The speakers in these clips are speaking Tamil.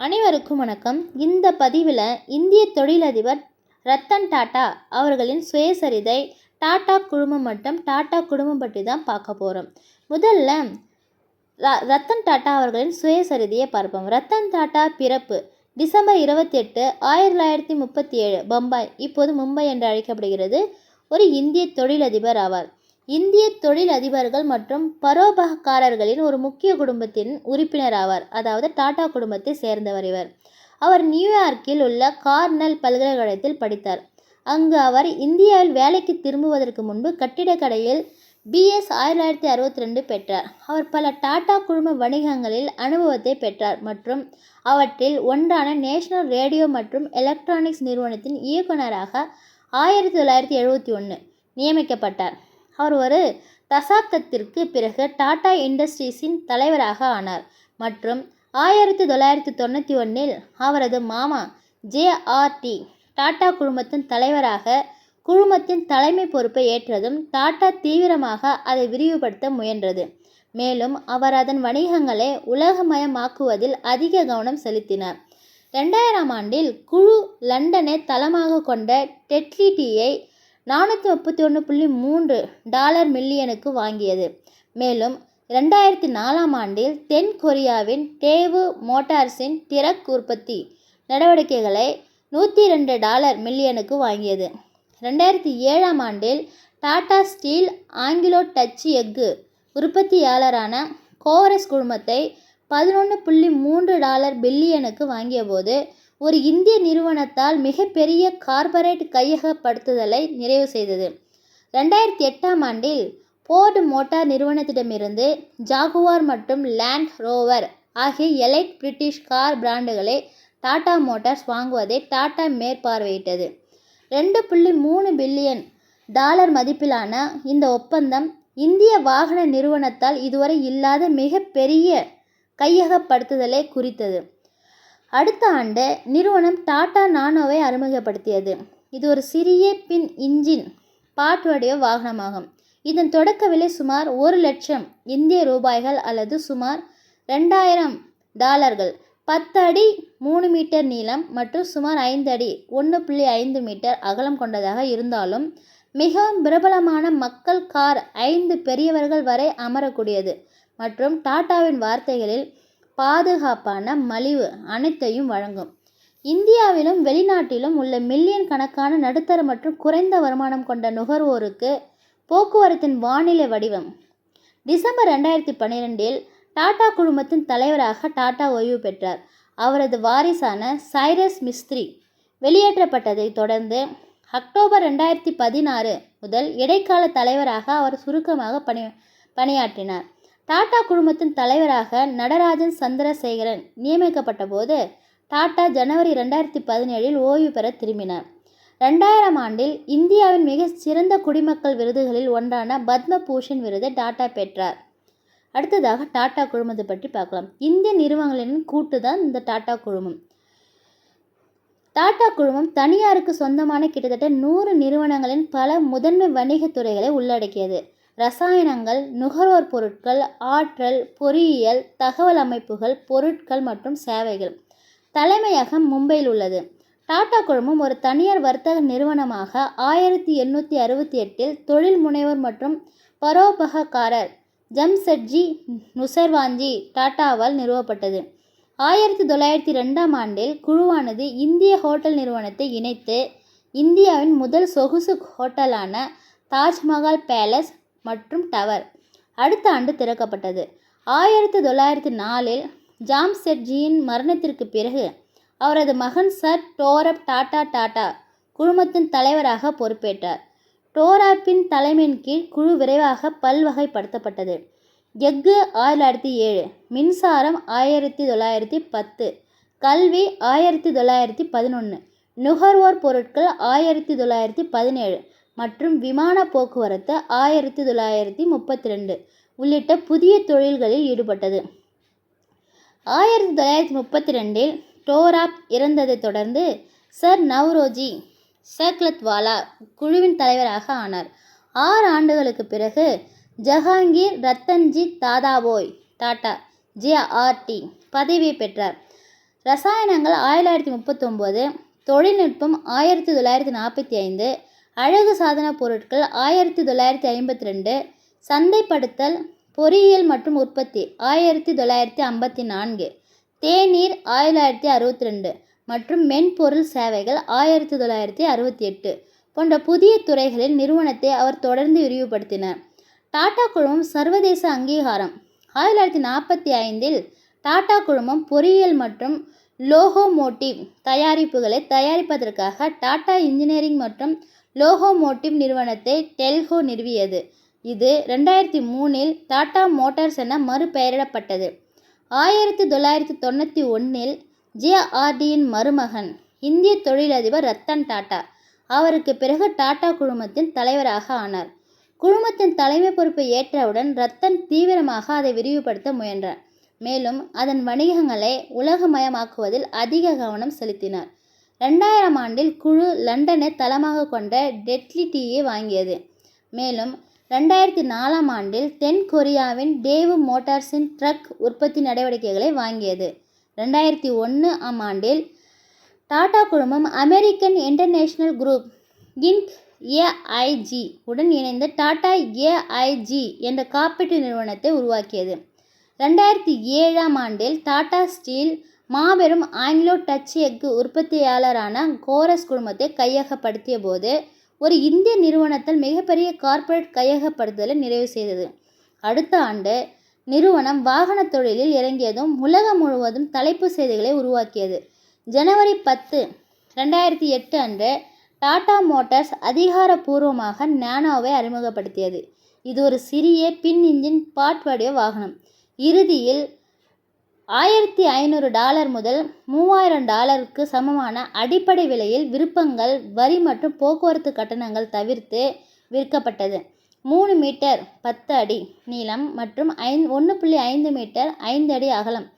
அனைவருக்கும் வணக்கம். இந்த பதிவில் இந்திய தொழிலதிபர் ரத்தன் டாட்டா அவர்களின் சுயசரிதை டாடா குழுமம் மற்றும் டாடா குடும்பம் பற்றி தான் பார்க்க போகிறோம் முதல்ல ர- ரத்தன் டாட்டா அவர்களின் சுயசரிதையை பார்ப்போம். ரத்தன் டாட்டா பிறப்பு டிசம்பர் இருபத்தி எட்டு ஆயிரத்தி தொள்ளாயிரத்தி முப்பத்தி ஏழு பம்பாய் இப்போது மும்பை என்று அழைக்கப்படுகிறது. ஒரு இந்திய தொழிலதிபர் ஆவார். இந்திய தொழிலதிபர்கள் மற்றும் பரோபகாரர்களின் ஒரு முக்கிய குடும்பத்தின் உறுப்பினர் ஆவார். அதாவது டாடா குடும்பத்தை சேர்ந்தவர் இவர். அவர் நியூயார்க்கில் உள்ள கார்னல் பல்கலைக்கழகத்தில் படித்தார். அங்கு அவர் இந்தியாவில் வேலைக்கு திரும்புவதற்கு முன்பு கட்டிடக்கடையில் பிஎஸ் ஆயிரத்தி தொள்ளாயிரத்தி அறுபத்தி ரெண்டு பெற்றார். அவர் பல டாடா குழும வணிகங்களில் அனுபவத்தை பெற்றார் மற்றும் அவற்றில் ஒன்றான நேஷனல் ரேடியோ மற்றும் எலக்ட்ரானிக்ஸ் நிறுவனத்தின் இயக்குநராக ஆயிரத்தி தொள்ளாயிரத்தி எழுபத்தி ஒன்று நியமிக்கப்பட்டார். அவர் ஒரு தசாப்தத்திற்கு பிறகு டாடா இண்டஸ்ட்ரீஸின் தலைவராக ஆனார். மற்றும் ஆயிரத்தி தொள்ளாயிரத்தி தொண்ணூற்றி ஒன்றில் அவரது மாமா ஜேஆர்டி டாடா குழுமத்தின் தலைவராக குழுமத்தின் தலைமை பொறுப்பை ஏற்றதும் டாடா தீவிரமாக அதை விரிவுபடுத்த முயன்றது. மேலும் அவர் அதன் வணிகங்களை உலகமயமாக்குவதில் அதிக கவனம் செலுத்தினார். ரெண்டாயிரம் ஆண்டில் குழு லண்டனை தளமாக கொண்ட டெட்லி டீயை நானூற்றி முப்பத்தி ஒன்று புள்ளி மூன்று டாலர் மில்லியனுக்கு வாங்கியது. மேலும் ரெண்டாயிரத்தி நாலாம் ஆண்டில் தென் கொரியாவின் டேவு மோட்டார்ஸின் டிரக் உற்பத்தி நடவடிக்கைகளை நூற்றி ரெண்டு டாலர் மில்லியனுக்கு வாங்கியது. ரெண்டாயிரத்தி ஏழாம் ஆண்டில் டாடா ஸ்டீல் ஆங்கிலோ டச் எஃகு உற்பத்தியாளரான கோரஸ் குழுமத்தை பதினொன்று புள்ளி மூன்று டாலர் பில்லியனுக்கு வாங்கியபோது ஒரு இந்திய நிறுவனத்தால் மிகப்பெரிய கார்ப்பரேட் கையகப்படுத்துதலை நிறைவு செய்தது. ரெண்டாயிரத்தி எட்டாம் ஆண்டில் போர்டு மோட்டார் நிறுவனத்திடமிருந்து ஜாகுவார் மற்றும் லேண்ட் ரோவர் ஆகிய எலைட் பிரிட்டிஷ் கார் பிராண்டுகளை டாடா மோட்டார்ஸ் வாங்குவதை டாடா மேற்பார்வையிட்டது. ரெண்டு புள்ளி மூணு பில்லியன் டாலர் மதிப்பிலான இந்த ஒப்பந்தம் இந்திய வாகன நிறுவனத்தால் இதுவரை இல்லாத மிகப்பெரிய கையகப்படுத்துதலை குறித்தது. அடுத்த ஆண்டு நிறுவனம் டாடா நானோவை அறிமுகப்படுத்தியது. இது ஒரு சிறிய பின் இன்ஜின் பாட் வாகனமாகும். இதன் தொடக்க விலை சுமார் ஒரு லட்சம் இந்திய ரூபாய்கள் அல்லது சுமார் ரெண்டாயிரம் டாலர்கள். பத்து அடி மூணு மீட்டர் நீளம் மற்றும் சுமார் ஐந்து அடி ஒன்று புள்ளி ஐந்து மீட்டர் அகலம் கொண்டதாக இருந்தாலும் மிகவும் பிரபலமான மக்கள் கார் ஐந்து பெரியவர்கள் வரை அமரக்கூடியது மற்றும் டாட்டாவின் வார்த்தைகளில் பாதுகாப்பான மலிவு அனைத்தையும் வழங்கும். இந்தியாவிலும் வெளிநாட்டிலும் உள்ள மில்லியன் கணக்கான நடுத்தர மற்றும் குறைந்த வருமானம் கொண்ட நுகர்வோருக்கு போக்குவரத்தின் வானிலை வடிவம். டிசம்பர் ரெண்டாயிரத்தி பன்னிரெண்டில் டாடா குழுமத்தின் தலைவராக டாடா ஓய்வு பெற்றார். அவரது வாரிசான சைரஸ் மிஸ்திரி வெளியேற்றப்பட்டதைத் தொடர்ந்து அக்டோபர் ரெண்டாயிரத்தி பதினாறு முதல் இடைக்கால தலைவராக அவர் சுருக்கமாக பணி பணியாற்றினார். டாடா குழுமத்தின் தலைவராக நடராஜன் சந்திரசேகரன் நியமிக்கப்பட்ட போது டாடா ஜனவரி ரெண்டாயிரத்தி பதினேழில் ஓய்வு பெற திரும்பினார். ரெண்டாயிரம் ஆண்டில் இந்தியாவின் மிக சிறந்த குடிமக்கள் விருதுகளில் ஒன்றான பத்ம பூஷன் விருதை டாடா பெற்றார். அடுத்ததாக டாடா குழுமத்தை பற்றி பார்க்கலாம். இந்திய நிறுவனங்களின் கூட்டு தான் இந்த டாடா குழுமம். டாடா குழுமம் தனியாருக்கு சொந்தமான கிட்டத்தட்ட நூறு நிறுவனங்களின் பல முதன்மை வணிகத் துறைகளை உள்ளடக்கியது. ரசாயனங்கள் நுகர்வோர் பொருட்கள் ஆற்றல் பொறியியல் தகவல் அமைப்புகள் பொருட்கள் மற்றும் சேவைகள். தலைமையகம் மும்பையில் உள்ளது. டாடா குழுமம் ஒரு தனியார் வர்த்தக நிறுவனமாக ஆயிரத்தி எண்ணூற்றி அறுபத்தி எட்டில் தொழில் முனைவர் மற்றும் பரோபகக்காரர் ஜம்செட்ஜி நுசர்வாஞ்சி டாட்டாவால் நிறுவப்பட்டது. ஆயிரத்தி தொள்ளாயிரத்தி ரெண்டாம் ஆண்டில் குழுவானது இந்திய ஹோட்டல் நிறுவனத்தை இணைத்து இந்தியாவின் முதல் சொகுசு ஹோட்டலான தாஜ்மஹால் பேலஸ் மற்றும் டவர். அடுத்த ஆண்டு திறக்கப்பட்டது. ஆயிரத்தி தொள்ளாயிரத்தி நாலில் ஜாம்செட்ஜியின் மரணத்திற்கு பிறகு அவரது மகன் சர் டோரப் டாடா டாடா குழுமத்தின் தலைவராக பொறுப்பேற்றார். டோராப்பின் தலைமையின் கீழ் குழு விரைவாக பல்வகைப்படுத்தப்பட்டது. எஃகு ஆயிரத்தி தொள்ளாயிரத்தி ஏழு மின்சாரம் ஆயிரத்தி தொள்ளாயிரத்தி பத்து கல்வி ஆயிரத்தி தொள்ளாயிரத்தி பதினொன்று நுகர்வோர் பொருட்கள் ஆயிரத்தி தொள்ளாயிரத்தி பதினேழு மற்றும் விமான போக்குவரத்து ஆயிரத்தி தொள்ளாயிரத்தி முப்பத்தி ரெண்டு உள்ளிட்ட புதிய தொழில்களில் ஈடுபட்டது. ஆயிரத்தி தொள்ளாயிரத்தி முப்பத்தி ரெண்டில் டோராப் இறந்ததைத் தொடர்ந்து சர் நவ்ரோஜி சக்லத்வாலா குழுவின் தலைவராக ஆனார். ஆறு ஆண்டுகளுக்கு பிறகு ஜஹாங்கீர் ரத்தன்ஜி தாதாபோய் டாடா ஜேஆர்டி பதவியை பெற்றார். ரசாயனங்கள் ஆயிரத்தி தொள்ளாயிரத்தி முப்பத்தொம்போது தொழில்நுட்பம் ஆயிரத்தி தொள்ளாயிரத்தி நாற்பத்தி ஐந்து அழகு சாதன பொருட்கள் ஆயிரத்தி தொள்ளாயிரத்தி ஐம்பத்தி ரெண்டு சந்தைப்படுத்தல் பொறியியல் மற்றும் உற்பத்தி ஆயிரத்தி தொள்ளாயிரத்தி ஐம்பத்தி நான்கு தேநீர் ஆயிரத்தி தொள்ளாயிரத்தி அறுபத்தி ரெண்டு மற்றும் மென்பொருள் சேவைகள் ஆயிரத்தி தொள்ளாயிரத்தி அறுபத்தி எட்டு போன்ற புதிய துறைகளில் நிறுவனத்தை அவர் தொடர்ந்து விரிவுபடுத்தினார். டாடா குழுமம் சர்வதேச அங்கீகாரம். ஆயிரத்தி தொள்ளாயிரத்தி நாற்பத்தி ஐந்தில் டாடா குழுமம் பொறியியல் மற்றும் லோகோமோட்டிவ் தயாரிப்புகளை தயாரிப்பதற்காக டாடா இன்ஜினியரிங் மற்றும் லோகோமோட்டிவ் நிறுவனத்தை டெல்கோ நிறுவியது. இது ரெண்டாயிரத்தி மூணில் டாடா மோட்டார்ஸ் என மறுபெயரிடப்பட்டது. ஆயிரத்தி தொள்ளாயிரத்தி தொண்ணூற்றி ஒன்றில் ஜேஆர்டியின் மருமகன் இந்திய தொழிலதிபர் ரத்தன் டாடா. அவருக்கு பிறகு டாடா குழுமத்தின் தலைவராக ஆனார். குழுமத்தின் தலைமை பொறுப்பை ஏற்றவுடன் ரத்தன் தீவிரமாக அதை விரிவுபடுத்த முயன்றார். மேலும் அதன் வணிகங்களை உலகமயமாக்குவதில் அதிக கவனம் செலுத்தினார். ரெண்டாயிரம் ஆண்டில் குழு லண்டனை தளமாக கொண்ட டெட்லி டீயை வாங்கியது. மேலும் ரெண்டாயிரத்தி நாலாம் ஆண்டில் தென் கொரியாவின் டேவு மோட்டார்ஸின் ட்ரக் உற்பத்தி நடவடிக்கைகளை வாங்கியது. ரெண்டாயிரத்தி ஒன்று ஆம் ஆண்டில் டாடா குழுமம் American International Group Inc AIG உடன் இணைந்து டாடா ஏஐஜி என்ற காப்பீட்டு நிறுவனத்தை உருவாக்கியது. ரெண்டாயிரத்தி ஏழாம் ஆண்டில் டாடா ஸ்டீல் மாபெரும் ஆங்கிலோ டச் எஃகு உற்பத்தியாளரான கோரஸ் குழுமத்தை கையகப்படுத்திய போது ஒரு இந்திய நிறுவனத்தால் மிகப்பெரிய கார்ப்பரேட் கையகப்படுத்தலை நிறைவு செய்தது. அடுத்த ஆண்டு நிறுவனம் வாகனத் தொழிலில் இறங்கியதும் உலகம் முழுவதும் தலைப்பு செய்திகளை உருவாக்கியது. ஜனவரி பத்து ரெண்டாயிரத்தி எட்டு அன்று டாடா மோட்டார்ஸ் அதிகாரப்பூர்வமாக நானோவை அறிமுகப்படுத்தியது. இது ஒரு சிறிய பின் இன்ஜின் பாட் வடிவ வாகனம். இறுதியில் ஆயிரத்தி ஐநூறு டாலர் முதல் மூவாயிரம் டாலருக்கு சமமான அடிப்படை விலையில் விருப்பங்கள் வரி மற்றும் போக்குவரத்து கட்டணங்கள் தவிர்த்து விற்கப்பட்டது. மூணு மீட்டர் பத்து அடி நீளம் மற்றும் ஐந் ஒன்று புள்ளி ஐந்து மீட்டர் ஐந்து அடி அகலம்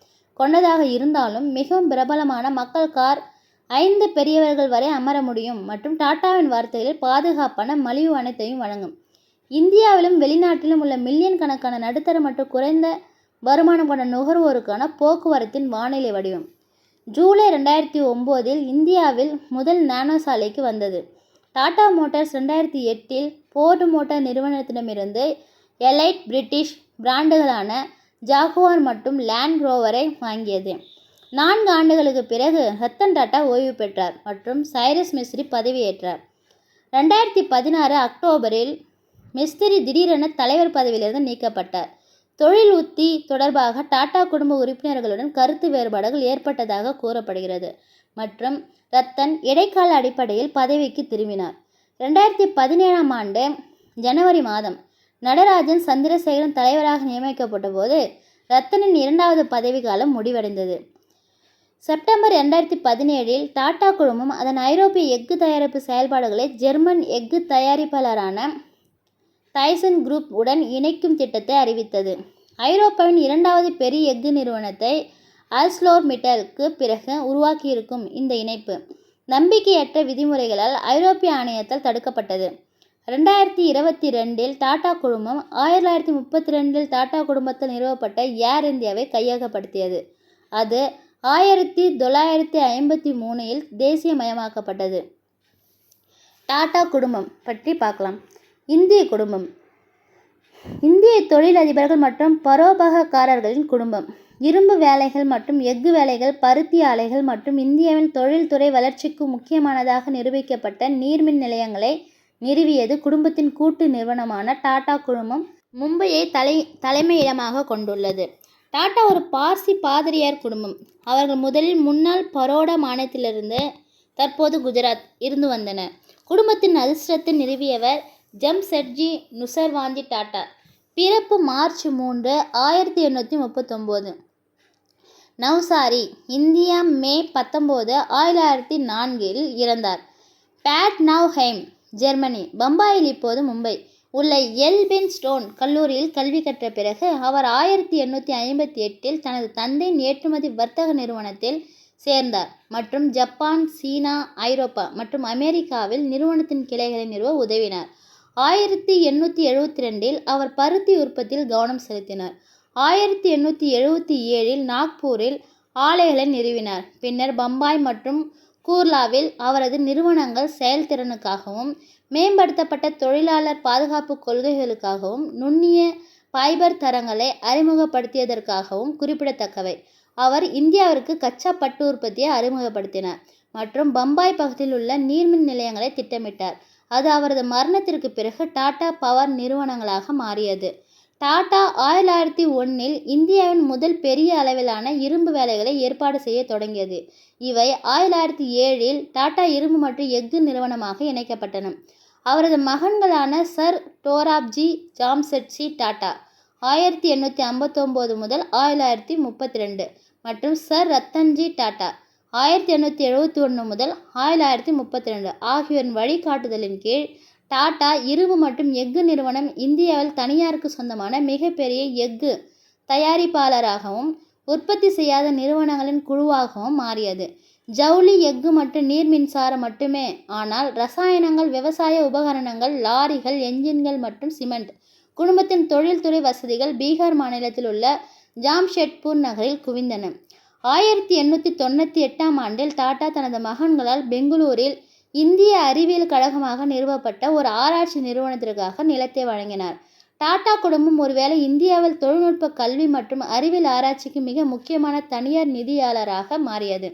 கொண்டதாக இருந்தாலும் மிகவும் பிரபலமான மக்கள் கார் ஐந்து பெரியவர்கள் வரை அமர முடியும் மற்றும் டாட்டாவின் வார்த்தைகளில் பாதுகாப்பான மலிவு அனைத்தையும் வழங்கும். இந்தியாவிலும் வெளிநாட்டிலும் உள்ள மில்லியன் கணக்கான நடுத்தர மற்றும் குறைந்த வருமானம் கொண்ட நுகர்வோருக்கான போக்குவரத்தின் வானிலை வடிவம். ஜூலை ரெண்டாயிரத்தி ஒம்போதில் இந்தியாவில் முதல் நானோ சாலைக்கு வந்தது. டாடா மோட்டார்ஸ் ரெண்டாயிரத்தி எட்டில் போர்டு மோட்டார் நிறுவனத்திடமிருந்து எலைட் பிரிட்டிஷ் பிராண்டுகளான ஜாகுவார் மற்றும் லேண்ட் ரோவரை வாங்கியது. நான்கு ஆண்டுகளுக்கு பிறகு ரத்தன் டாட்டா ஓய்வு பெற்றார் மற்றும் சைரஸ் மிஸ்ரி பதவியேற்றார். ரெண்டாயிரத்தி பதினாறு அக்டோபரில் மிஸ்திரி திடீரென தலைவர் பதவியிலிருந்து நீக்கப்பட்டார். தொழில் உத்தி தொடர்பாக டாடா குடும்ப உறுப்பினர்களுடன் கருத்து வேறுபாடுகள் ஏற்பட்டதாக கூறப்படுகிறது. மற்றும் ரத்தன் இடைக்கால அடிப்படையில் பதவிக்கு திரும்பினார். ரெண்டாயிரத்தி பதினேழாம் ஆண்டு ஜனவரி மாதம் நடராஜன் சந்திரசேகரன் தலைவராக நியமிக்கப்பட்ட போது ரத்தனின் இரண்டாவது பதவிக்காலம் முடிவடைந்தது. செப்டம்பர் ரெண்டாயிரத்தி பதினேழில் டாடா குழுமம் அதன் ஐரோப்பிய எஃகு தயாரிப்பு செயல்பாடுகளை ஜெர்மன் எஃகு தயாரிப்பாளரான டைசன் குரூப் உடன் இணைக்கும் திட்டத்தை அறிவித்தது. ஐரோப்பாவின் இரண்டாவது பெரிய எஃகு நிறுவனத்தை ஆல்ஸ்லோர் மிட்டலுக்கு பிறகு உருவாக்கியிருக்கும் இந்த இணைப்பு நம்பிக்கையற்ற விதிமுறைகளால் ஐரோப்பிய ஆணையத்தால் தடுக்கப்பட்டது. ரெண்டாயிரத்தி இருபத்தி ரெண்டில் டாடா குழுமம் ஆயிரத்தி தொள்ளாயிரத்தி முப்பத்தி ரெண்டில் டாடா குடும்பத்தில் நிறுவப்பட்ட ஏர் இந்தியாவை கையகப்படுத்தியது. அது ஆயிரத்தி தொள்ளாயிரத்தி ஐம்பத்தி மூணில் தேசியமயமாக்கப்பட்டது. டாடா குடும்பம் பற்றி பார்க்கலாம். இந்திய குடும்பம் இந்திய தொழிலதிபர்கள் மற்றும் பரோபகக்காரர்களின் குடும்பம். இரும்பு வேலைகள் மற்றும் எஃகு வேலைகள் பருத்தி ஆலைகள் மற்றும் இந்தியாவின் தொழில்துறை வளர்ச்சிக்கு முக்கியமானதாக நிரூபிக்கப்பட்ட நீர்மின் நிலையங்களை நிறுவியது குடும்பத்தின் கூட்டு நிறுவனமான டாடா குழுமம் மும்பையை தலை தலைமையிடமாக கொண்டுள்ளது. டாடா ஒரு பார்சி பாதிரியார் குடும்பம். அவர்கள் முதலில் முன்னாள் பரோடா மாநிலத்திலிருந்து தற்போது குஜராத் இருந்து வந்தனர். குடும்பத்தின் அதிர்ஷ்டத்தை நிறுவியவர் ஜம்செட்ஜி நுசர்வாந்தி டாட்டா பிறப்பு மார்ச் மூன்று ஆயிரத்தி எண்ணூற்றி முப்பத்தொம்போது. நவ்சாரி இந்தியா மே பத்தொம்போது ஆயிரத்தி நான்கில் இறந்தார். Bad Nauheim Germany. பம்பாயில் இப்போது மும்பை. உள்ள எல்பின் ஸ்டோன் கல்லூரியில் கல்வி கற்ற பிறகு அவர் ஆயிரத்தி எண்ணூற்றி ஐம்பத்தி எட்டில் தனது தந்தையின் ஏற்றுமதி வர்த்தக நிறுவனத்தில் சேர்ந்தார். மற்றும் ஜப்பான் சீனா ஐரோப்பா மற்றும் அமெரிக்காவில் நிறுவனத்தின் கிளைகளை நிறுவ உதவினார். ஆயிரத்தி எண்ணூற்றி எழுபத்தி ரெண்டில் அவர் பருத்தி உற்பத்தியில் கவனம் செலுத்தினார். ஆயிரத்தி எண்ணூற்றி எழுபத்தி ஏழில் நாக்பூரில் ஆலைகளை நிறுவினார். பின்னர் பம்பாய் மற்றும் கூர்லாவில் அவரது நிறுவனங்கள் செயல்திறனுக்காகவும் மேம்படுத்தப்பட்ட தொழிலாளர் பாதுகாப்பு கொள்கைகளுக்காகவும் நுண்ணிய ஃபைபர் தரங்களை அறிமுகப்படுத்தியதற்காகவும் குறிப்பிடத்தக்கவை. அவர் இந்தியாவிற்கு கச்சா பட்டு உற்பத்தியை அறிமுகப்படுத்தினார் மற்றும் பம்பாய் பகுதியில் உள்ள நீர்மின் நிலையங்களை திட்டமிட்டார். அது அவரது மரணத்திற்கு பிறகு டாடா பவர் நிறுவனங்களாக மாறியது. டாடா ஆயிரத்தி ஒன்றில் இந்தியாவின் முதல் பெரிய அளவிலான இரும்பு வேலைகளை ஏற்பாடு செய்ய தொடங்கியது. இவை ஆயிரத்தி ஏழில் டாடா இரும்பு மற்றும் எஃகு நிறுவனமாக இணைக்கப்பட்டன. அவரது மகன்களான சர் டோராப்ஜி ஜாம்செட்ஜி டாடா ஆயிரத்தி எண்ணூற்றி ஐம்பத்தொம்போது முதல் ஆயிரத்தி ஆயிரத்தி முப்பத்தி ரெண்டு மற்றும் சர் ரத்தன்ஜி டாடா ஆயிரத்தி எண்ணூற்றி எழுபத்தி ஒன்று முதல் ஆயிரத்தி ஆயிரத்தி முப்பத்தி ரெண்டு ஆகியோரின் வழிகாட்டுதலின் கீழ் டாடா இரும்பு மற்றும் எஃகு நிறுவனம் இந்தியாவில் தனியாருக்கு சொந்தமான மிகப்பெரிய எஃகு தயாரிப்பாளராகவும் உற்பத்தி செய்யாத நிறுவனங்களின் குழுவாகவும் மாறியது. ஜவுளி எஃகு மற்றும் நீர் மின்சாரம் மட்டுமே. ஆனால் ரசாயனங்கள் விவசாய உபகரணங்கள் லாரிகள் என்ஜின்கள் மற்றும் சிமெண்ட் குடும்பத்தின் தொழில்துறை வசதிகள் பீகார் மாநிலத்தில் உள்ள ஜாம்ஷெட்பூர் நகரில் குவிந்தன. ஆயிரத்தி எண்ணூற்றி தொண்ணூற்றி எட்டாம் ஆண்டில் டாடா தனது மகன்களால் பெங்களூரில் இந்திய அறிவியல் கழகமாக நிறுவப்பட்ட ஒரு ஆராய்ச்சி நிறுவனத்திற்காக நிலத்தை வழங்கினார். டாடா குடும்பம் ஒருவேளை இந்தியாவில் தொழில்நுட்ப கல்வி மற்றும் அறிவியல் ஆராய்ச்சிக்கு மிக முக்கியமான தனியார் நிதியாளராக மாறியது.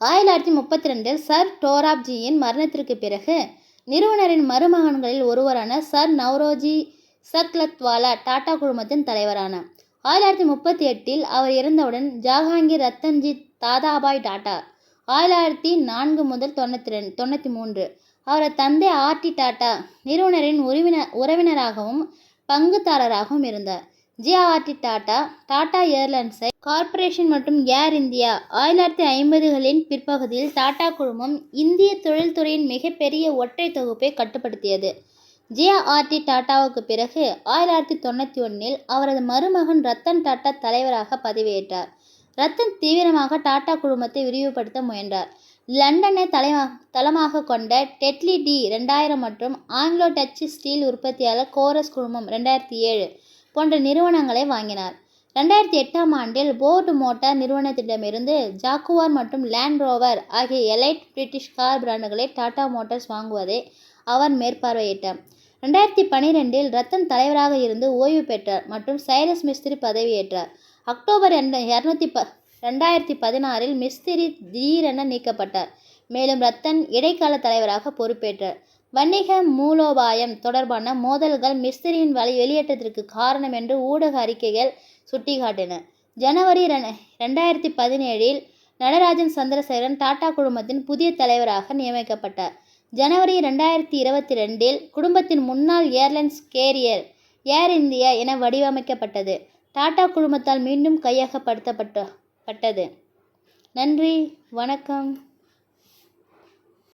ஆயிரத்தி தொள்ளாயிரத்தி முப்பத்தி ரெண்டில் சர் டோராப்ஜியின் மரணத்திற்கு பிறகு நிறுவனரின் மருமகன்களில் ஒருவரான சர் நவ்ரோஜி சக்லத்வாலா டாடா குழுமத்தின் தலைவரானார். ஆயிரத்தி தொள்ளாயிரத்தி முப்பத்தி எட்டில் அவர் இறந்தவுடன் ஜஹாங்கீர் ரத்தன்ஜி தாதாபாய் டாட்டா. ஆயிரத்தி நான்கு முதல் தொண்ணூற்றி ரெண்டு தொண்ணூற்றி மூன்று. அவரது தந்தை ஆர்டி டாட்டா நிறுவனரின் உறவினர் உறவினராகவும் பங்குதாரராகவும் இருந்தார். ஜிஆர்டி டாடா டாடா ஏர்லைன்ஸை கார்ப்பரேஷன் மற்றும் ஏர் இந்தியா ஆயிரத்தி ஐம்பதுகளின் பிற்பகுதியில் டாடா குழுமம் இந்திய தொழில்துறையின் மிகப்பெரிய ஒற்றை தொகுப்பை கட்டுப்படுத்தியது. ஜேஆர்டி டாட்டாவுக்கு பிறகு ஆயிரத்தி தொண்ணூற்றி ஒன்றில் அவரது மருமகன் ரத்தன் டாட்டா தலைவராக பதவியேற்றார். ரத்தன் தீவிரமாக டாடா குழுமத்தை விரிவுபடுத்த முயன்றார். லண்டனை தலை தளமாக கொண்ட டெட்லி டி ரெண்டாயிரம் மற்றும் ஆங்கிலோ டச்சு ஸ்டீல் உற்பத்தியாளர் கோரஸ் குழுமம் ரெண்டாயிரத்தி ஏழு போன்ற நிறுவனங்களை வாங்கினார். ரெண்டாயிரத்தி எட்டாம் ஆண்டில் போர்டு மோட்டார் நிறுவனத்திடமிருந்து ஜாக்குவார் மற்றும் லேண்ட் ரோவர் ஆகிய எலைட் பிரிட்டிஷ் கார் பிராண்டுகளை டாடா மோட்டார்ஸ் வாங்குவதை அவர் மேற்பார்வையிட்டார். ரெண்டாயிரத்தி பனிரெண்டில் ரத்தன் தலைவராக இருந்து ஓய்வு பெற்றார் மற்றும் சைரஸ் மிஸ்திரி பதவியேற்றார். அக்டோபர் இரநூத்தி ப ரெண்டாயிரத்தி பதினாறில் மிஸ்திரி திடீரென நீக்கப்பட்டார். மேலும் ரத்தன் இடைக்கால தலைவராக பொறுப்பேற்றார். வணிக மூலோபாயம் தொடர்பான மோதல்கள் மிஸ்திரியின் வழி வெளியேற்றத்திற்கு காரணம் என்று ஊடக அறிக்கைகள் சுட்டிக்காட்டின. ஜனவரி ரெண்டாயிரத்தி பதினேழில் நடராஜன் சந்திரசேகரன் டாடா குழுமத்தின் புதிய தலைவராக நியமிக்கப்பட்டார். ஜனவரி ரெண்டாயிரத்தி இருபத்தி ரெண்டில் குடும்பத்தின் முன்னாள் ஏர்லைன்ஸ் கேரியர் ஏர் இந்தியா என வடிவமைக்கப்பட்டது. டாடா குழுமத்தால் மீண்டும் கையகப்படுத்தப்பட்ட பட்டது. நன்றி வணக்கம்.